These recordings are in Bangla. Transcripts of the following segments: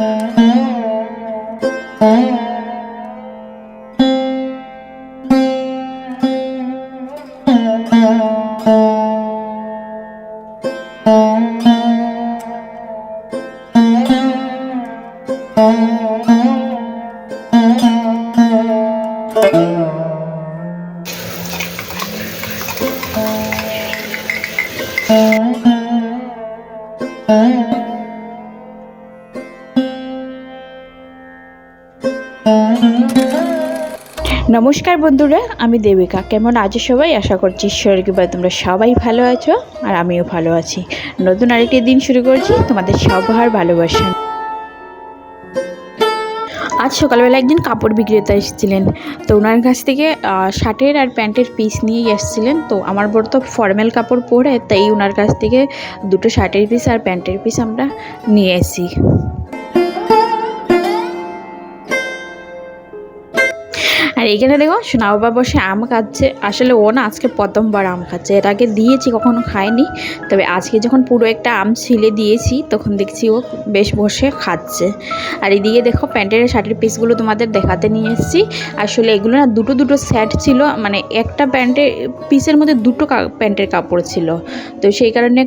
Thank you. নমস্কার বন্ধুরা, আমি দেবিকা। কেমন আছো সবাই? আশা করছি ঈশ্বরের কৃপায় তোমরা সবাই ভালো আছো আর আমিও ভালো আছি। নতুন আরেকটি দিন শুরু করছি তোমাদের সবার ভালোবাসা। আজ সকালবেলা একদিন কাপড় বিক্রেতা এসেছিলেন। তো ওনার কাছ থেকে শার্টের আর প্যান্টের পিস নিয়েই এসেছিলেন। তো আমার বড় তো ফর্মাল কাপড় পরে, তাই ওনার কাছ থেকে দুটো শার্টের পিস আর প্যান্টের পিস আমরা নিয়ে এসি আর এখানে দেখো সোনা বাবা বসে আম খাচ্ছে। আসলে ও না আজকে প্রথমবার আম খাচ্ছে। এর আগে দিয়েছি, কখনো খায়নি। তবে আজকে যখন পুরো একটা আম ছিলে দিয়েছি, তখন দেখছি ও বেশ বসে খাচ্ছে। আর এদিকে দেখো প্যান্টের শার্টের পিসগুলো তোমাদের দেখাতে নিয়ে এসেছি। আসলে এগুলো না দুটো দুটো সেট ছিল মানে একটা প্যান্টের পিসের মধ্যে দুটো প্যান্টের কাপড় ছিল। তো সেই কারণে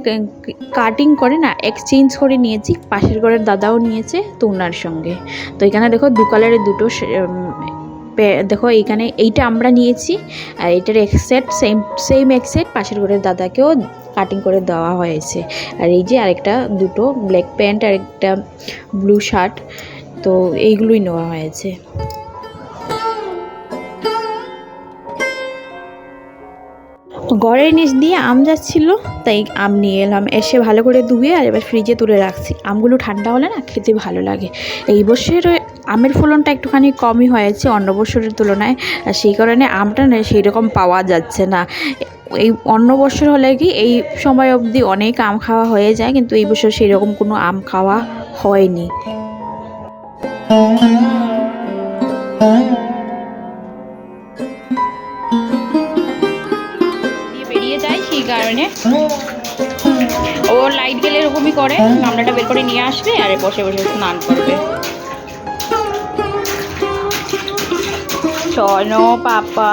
কাটিং করে না এক্সচেঞ্জ করে নিয়েছি। পাশের ঘরের দাদাও নিয়েছে তো সঙ্গে। তো এখানে দেখো দু কালারের দুটো দেখো এইখানে এইটা আমরা নিয়েছি, আর এটার এক সেট সেম সেম এক সেট পাশের ঘরের দাদাকেও কাটিং করে দেওয়া হয়েছে। আর এই যে আরেকটা, দুটো ব্ল্যাক প্যান্ট আর একটা ব্লু শার্ট তো এইগুলোই নেওয়া হয়েছে। গড়ের নিচ দিয়ে আম যাচ্ছিল, তাই আম নিয়ে এলাম। এসে ভালো করে ধুয়ে আর এবার ফ্রিজে তুলে রাখছি। আমগুলো ঠান্ডা হলে না খেতে ভালো লাগে। এই বছর আমের ফলনটা একটুখানি কমই হয়েছে অন্য বছরের তুলনায় সেই কারণে আমটা না সেই রকম পাওয়া যাচ্ছে না। এই অন্য বছর হলে কি এই সময় অবধি অনেক আম খাওয়া হয়ে যায়, কিন্তু এই বছর সেই রকম কোনো আম খাওয়া হয়নি। বেরিয়ে যায় সেই কারণে। ও লাইট গেলে এরকমই করে, গামলাটা বের করে নিয়ে আসবে, আর বসে বসে স্নান করবে। শোনো, পাপা।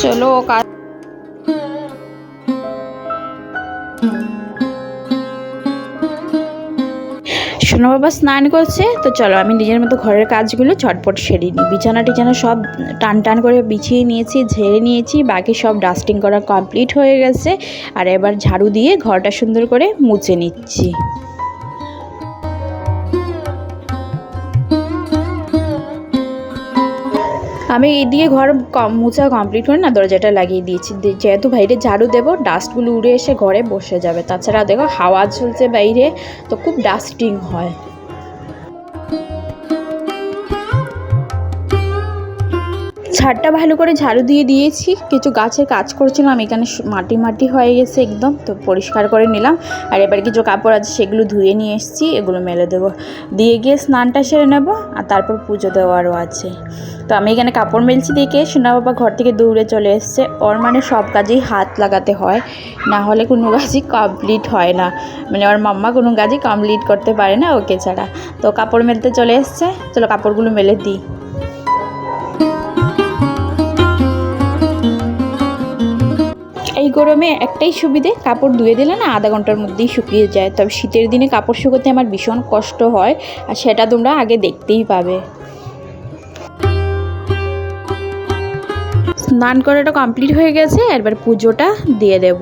চলো কাজ বাবা, স্নান করছে। তো চলো, আমি নিজের মতো ঘরের কাজগুলো ঝটপট সেরে নিই। বিছানা টিছানা সব টান টান করে বিছিয়ে নিয়েছি, ঝেড়ে নিয়েছি। বাকি সব ডাস্টিং করা কমপ্লিট হয়ে গেছে। আর এবার ঝাড়ু দিয়ে ঘরটা সুন্দর করে মুছে নিচ্ছি। আমি এই দিয়ে ঘর মোছা কমপ্লিট করে না দরজাটা লাগিয়ে দিয়েছি। যেহেতু বাইরে ঝাড়ু দেবো ডাস্টগুলো উড়ে এসে ঘরে বসে যাবে। তাছাড়া দেখো হাওয়া চলছে বাইরে, তো খুব ডাস্টিং হয়। ছাদটা ভালো করে ঝাড়ু দিয়ে দিয়েছি। কিছু গাছের কাজ করছিলাম, এখানে মাটি মাটি হয়ে গেছে একদম, তো পরিষ্কার করে নিলাম। আর এবার কিছু কাপড় আছে, সেগুলো ধুয়ে নিয়ে এসেছি, এগুলো মেলে দেবো। দিয়ে গিয়ে স্নানটা সেরে নেব, আর তারপর পুজো দেওয়ারও আছে। তো আমি এখানে কাপড় মেলছি দেখে সোনা বাবা ঘর থেকে দৌড়ে চলে এসছে। ওর মানে সব কাজেই হাত লাগাতে হয়, না হলে কোনো কাজই কমপ্লিট হয় না। মানে ওর মাম্মা কোনো কাজই কমপ্লিট করতে পারে না ওকে ছাড়া। তো কাপড় মেলতে চলে এসছে, চলো কাপড়গুলো মেলে দিই। গরমে একটাই সুবিধে, কাপড় ধুয়ে দিলে না আধা ঘণ্টার মধ্যেই শুকিয়ে যায়। তবে শীতের দিনে কাপড় শুকোতে আমার ভীষণ কষ্ট হয় আর সেটা তোমরা আগে দেখতেই পাবে। স্নান করাটা কমপ্লিট হয়ে গেছে এবার পুজোটা দিয়ে দেব।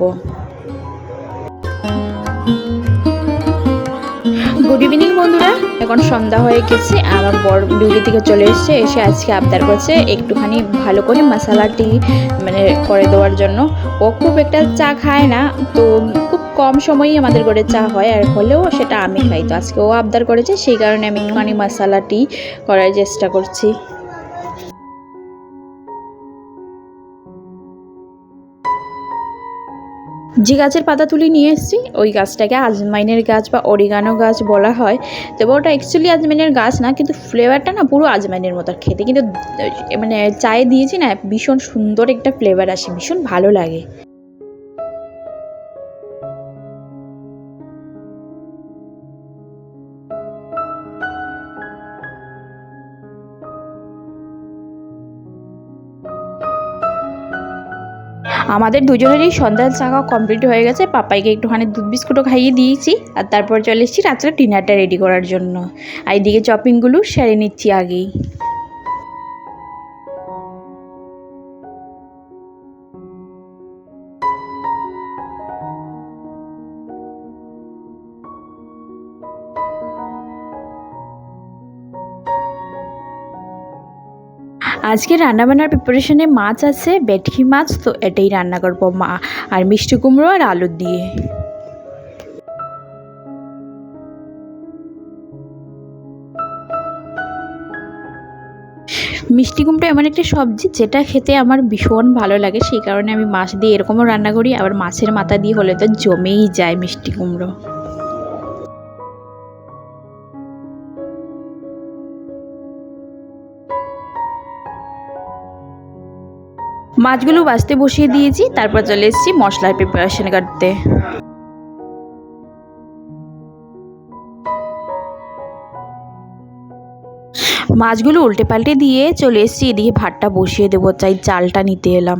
গুড ইভিনিং, বন্ধুরা। এখন সন্ধ্যা হয়ে গেছে আমার বর ডিউটি থেকে চলে এসছে, এসে আজকে আবদার করছে একটুখানি ভালো করে মশালাটি মানে করে দেওয়ার জন্য। ও খুব একটা চা খায় না, তো খুব কম সময়ই আমাদের ঘরে চা হয়, আর হলেও সেটা আমি খাই। তো আজকে ও আবদার করেছে, সেই কারণে আমি একটুখানি মশালা টি করার চেষ্টা করছি। যে গাছের পাতা তুলে নিয়ে এসেছি, ওই গাছটাকে আজমাইনের গাছ বা অরিগানো গাছ বলা হয়। তবে ওটা অ্যাকচুয়ালি আজমাইনের গাছ না, কিন্তু ফ্লেভারটা না পুরো আজমাইনের মতো খেতে। কিন্তু মানে চায়ে দিয়েছি না, ভীষণ সুন্দর একটা ফ্লেভার আসে, ভীষণ ভালো লাগে। আমাদের দুজনেরই সন্ধ্যা চাকা কমপ্লিট হয়ে গেছে। পাপাইকে একটুখানি দুধ বিস্কুটও খাইয়ে দিয়েছি আর তারপর চলে এসেছি রাত্রে ডিনারটা রেডি করার জন্য। আর এদিকে চপিংগুলো সেরে নিচ্ছি আগেই। আজকে রান্নাবান্নার প্রিপারেশনে মাছ আছে, ভেটকি মাছ, তো এটাই রান্না করব মা। আর মিষ্টি কুমড়ো আর আলু দিয়ে। মিষ্টি কুমড়ো এমন একটা সবজি যেটা খেতে আমার ভীষণ ভালো লাগে, সেই কারণে আমি মাছ দিয়ে এরকমও রান্না করি, আবার মাছের মাথা দিয়ে হলে তো জমেই যায় মিষ্টি কুমড়ো। মাছগুলো বাছতে বসিয়ে দিয়েছি, তারপর চলে এসেছি মশলার প্রিপারেশন করতে। মাছগুলো উল্টে পাল্টে দিয়ে চলে এসেছি, এদিকে ভাতটা বসিয়ে দেবো চাই চালটা নিতে এলাম।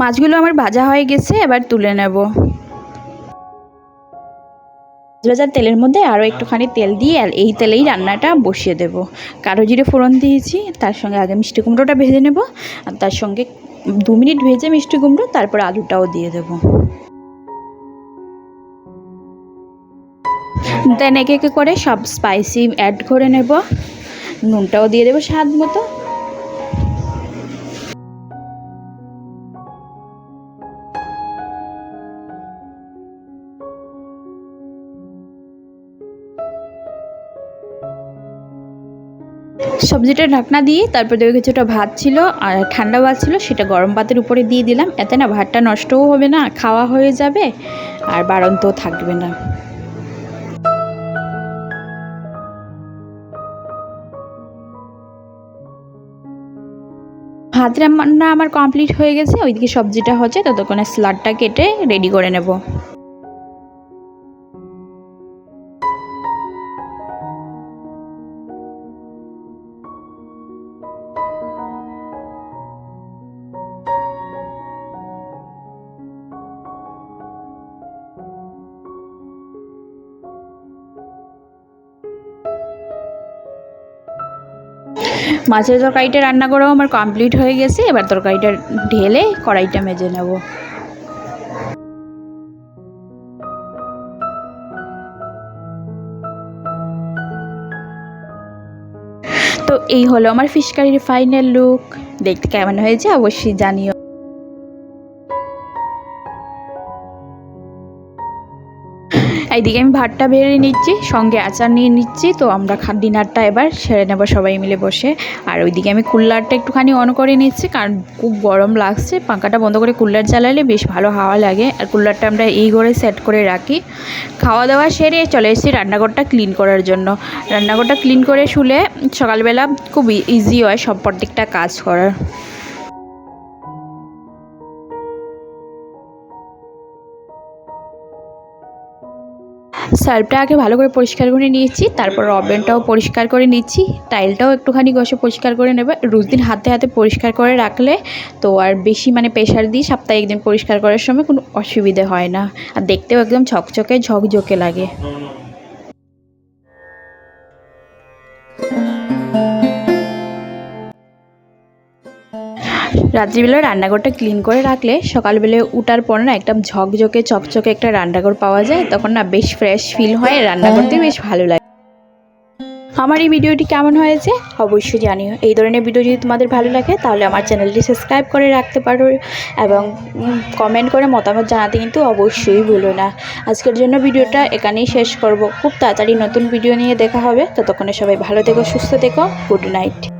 মাছগুলো আমার ভাজা হয়ে গেছে, এবার তুলে নেব। ভাজার তেলের মধ্যে আরও একটুখানি তেল দিয়ে আর এই তেলেই রান্নাটা বসিয়ে দেব। কারও জিরে ফোড়ন দিয়েছি, তার সঙ্গে আগে মিষ্টি কুমড়োটা ভেজে নেব, আর তার সঙ্গে দু মিনিট ভেজে মিষ্টি কুমড়ো, তারপর আলুটাও দিয়ে দেব। দেন একে একে করে সব স্পাইসি অ্যাড করে নেব। নুনটাও দিয়ে দেবো স্বাদ মতো। সবজিটা ঢাকনা দিয়ে তারপর দেখো কিছুটা ভাত ছিল আর ঠান্ডা ভাত ছিল, সেটা গরম ভাতের উপরে দিয়ে দিলাম। এতে না ভাতটা নষ্টও হবে না, খাওয়া হয়ে যাবে আর বাড়ন্তও থাকবে না। ভাত রান্না আমার কমপ্লিট হয়ে গেছে, ওইদিকে সবজিটা হচ্ছে, ততক্ষণে স্লাডটা কেটে রেডি করে নেব। মাছের তরকারিটা রান্না করাও আমার কমপ্লিট হয়ে গেছে। এবার তরকারিটা ঢেলে কড়াইটা মেজে নেব। তো এই হলো আমার ফিশ কারির ফাইনাল লুক দেখতে কেমন হয়েছে অবশ্যই জানিও। এইদিকে আমি ভাতটা বেড়ে নিচ্ছি, সঙ্গে আচার নিয়ে নিচ্ছি, তো আমরা ডিনারটা এবার সেরে নেব সবাই মিলে বসে। আর ওইদিকে আমি কুলারটা একটুখানি অন করে নিচ্ছি, কারণ খুব গরম লাগছে পাখাটা বন্ধ করে কুলার চালালে বেশ ভালো হাওয়া লাগে। আর কুলারটা আমরা এই ঘরে সেট করে রাখি। খাওয়া দাওয়া সেরে চলে এসেছি রান্নাঘরটা ক্লিন করার জন্য। রান্নাঘরটা ক্লিন করে শুলে সকালবেলা খুব ইজি হয় সব প্রত্যেকটা কাজ করার। সার্ফটা আগে ভালো করে পরিষ্কার করে নিয়েছি, তারপর ওভেনটাও পরিষ্কার করে নিচ্ছি, টাইলটাও একটুখানি ঘষে পরিষ্কার করে নেবে। রোজ দিন হাতে হাতে পরিষ্কার করে রাখলে তো আর বেশি মানে প্রেশার দিই সপ্তাহে একদিন পরিষ্কার করার সময় কোনো অসুবিধে হয় না। আর দেখতেও একদম ঝকঝকে ঝকঝকে লাগে। রাত্রিবেলা রান্নাঘরটা ক্লিন করে রাখলে সকালবেলায় উঠার পর না একদম ঝকঝকে, চকচকে একটা রান্নাঘর পাওয়া যায়। তখন না বেশ ফ্রেশ ফিল হয় রান্না করতে বেশ ভালো লাগে। আমার এই ভিডিওটি কেমন হয়েছে অবশ্যই জানিও। এই ধরনের ভিডিও যদি তোমাদের ভালো লাগে, তাহলে আমার চ্যানেলটি সাবস্ক্রাইব করে রাখতে পারো এবং কমেন্ট করে মতামত জানাতে কিন্তু অবশ্যই ভুলো না। আজকের জন্য ভিডিওটা এখানেই শেষ করব। খুব তাড়াতাড়ি নতুন ভিডিও নিয়ে দেখা হবে। ততক্ষণে সবাই ভালো থেকো, সুস্থ থেকো গুড নাইট